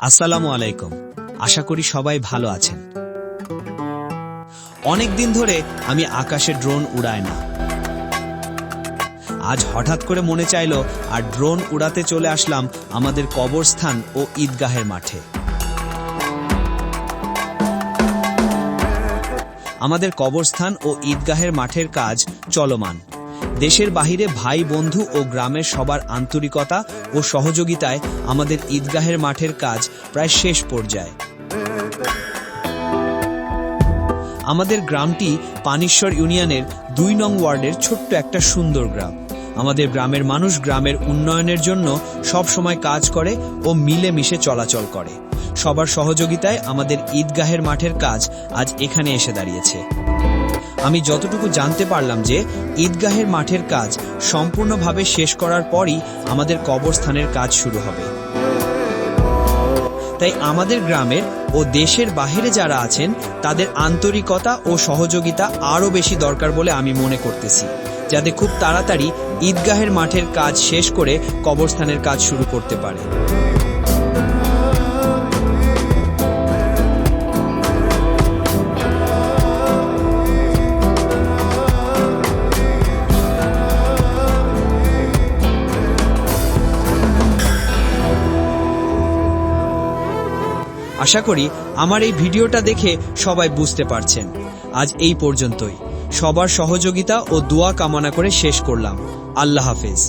আসসালামু আলাইকুম। আশা করি সবাই ভালো আছেন। অনেক দিন ধরে আমি আকাশে ড্রোন উড়াই না। আজ হঠাৎ করে মনে চাইলো, আর ড্রোন উড়াতে চলে আসলাম আমাদের কবরস্থান ও ঈদগাহের মাঠে। আমাদের কবরস্থান ও ঈদগাহের মাঠের কাজ চলমান। দেশের বাহিরে ভাই, বন্ধু ও গ্রামের সবার আন্তরিকতা ও সহযোগিতায় আমাদের ঈদগাহের মাঠের কাজ প্রায় শেষ পর্যায়ে। আমাদের গ্রামটি পানিশ্বর ইউনিয়নের দুই নং ওয়ার্ডের ছোট্ট একটা সুন্দর গ্রাম। আমাদের গ্রামের মানুষ গ্রামের উন্নয়নের জন্য সব সময় কাজ করে ও মিলেমিশে চলাচল করে। সবার সহযোগিতায় আমাদের ঈদগাহের মাঠের কাজ আজ এখানে এসে দাঁড়িয়েছে। আমি যতটুকু জানতে পারলাম যে ঈদগাহের মাঠের কাজ সম্পূর্ণভাবে শেষ করার পরই আমাদের কবরস্থানের কাজ শুরু হবে। তাই আমাদের গ্রামের ও দেশের বাহিরে যারা আছেন, তাদের আন্তরিকতা ও সহযোগিতা আরও বেশি দরকার বলে আমি মনে করতেছি, যাতে খুব তাড়াতাড়ি ঈদগাহের মাঠের কাজ শেষ করে কবরস্থানের কাজ শুরু করতে পারে। আশা করি আমার এই ভিডিওটা দেখে সবাই বুঝতে পারছেন। আজ এই পর্যন্তই। সবার সহযোগিতা ও দোয়া কামনা করে শেষ করলাম। আল্লাহ হাফেজ।